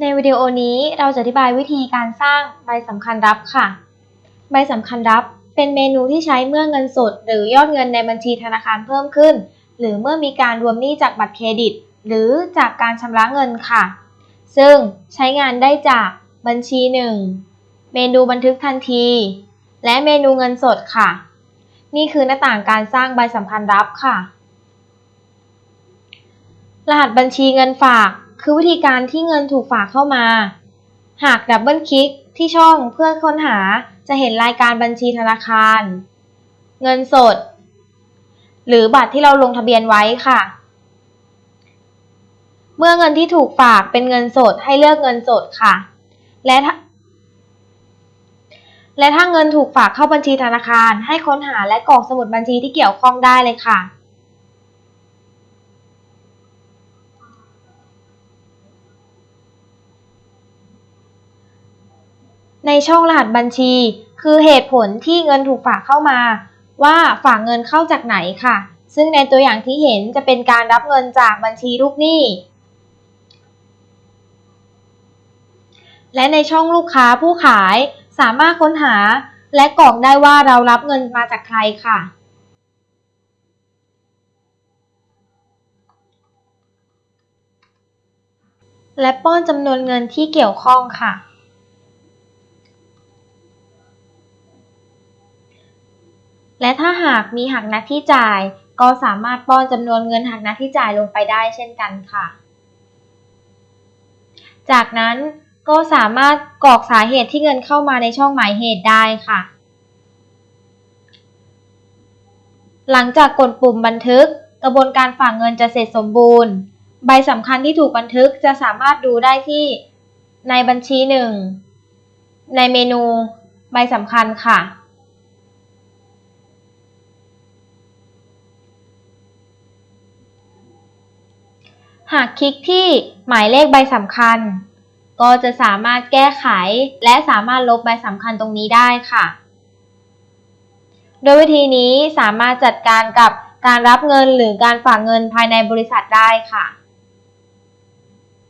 ในวิดีโอนี้เราจะอธิบายวิธีการสร้างใบสำคัญรับค่ะ ใบสำคัญรับเป็นเมนูที่ใช้เมื่อเงินสด หรือยอดเงินในบัญชีธนาคารเพิ่มขึ้น หรือเมื่อมีการรวมหนี้จากบัตรเครดิต หรือจากการชำระเงินค่ะ ซึ่งใช้งานได้จากบัญชี 1 เมนูบันทึกทันที และเมนูเงินสดค่ะ นี่คือหน้าต่างการสร้างใบสำคัญรับค่ะ รหัสบัญชีเงินฝาก คือวิธีการที่เงินถูกฝากเข้ามา หากดับเบิลคลิกที่ช่องเพื่อค้นหาจะเห็นรายการบัญชีธนาคาร เงินสด หรือบัตรที่เราลงทะเบียนไว้ค่ะ เมื่อเงินที่ถูกฝากเป็นเงินสดให้เลือกเงินสดค่ะ และและถ้าเงินถูกฝากเข้าบัญชีธนาคาร ให้ค้นหาและกรอกสมุดบัญชีที่เกี่ยวข้องได้เลยค่ะ ในช่องรหัสบัญชี คือเหตุผลที่เงินถูกฝากเข้ามา ว่าฝากเงินเข้าจากไหนค่ะ ซึ่งในตัวอย่างที่เห็นจะเป็นการรับเงินจากบัญชีลูกหนี้ และในช่องลูกค้าผู้ขายสามารถค้นหา และกรอกได้ว่าเรารับเงินมาจากใครค่ะและป้อนจำนวนเงินที่เกี่ยวข้องค่ะ และถ้าหากมีหักนัดที่จ่าย ก็สามารถป้อนจำนวนเงินหักนัดที่จ่ายลงไปได้เช่นกันค่ะ จากนั้นก็สามารถกรอกสาเหตุที่เงินเข้ามาในช่องหมายเหตุได้ค่ะ หลังจากกดปุ่มบันทึก กระบวนการฝากเงินจะเสร็จสมบูรณ์ ใบสำคัญที่ถูกบันทึกจะสามารถดูได้ที่ในบัญชีหนึ่งในเมนู ใบสำคัญค่ะ หากคลิกที่หมายเลขใบสำคัญ ก็จะสามารถแก้ไข และสามารถลบใบสำคัญตรงนี้ได้ค่ะ โดยวิธีนี้สามารถจัดการกับการรับเงินหรือการฝากเงินภายในบริษัทได้ค่ะ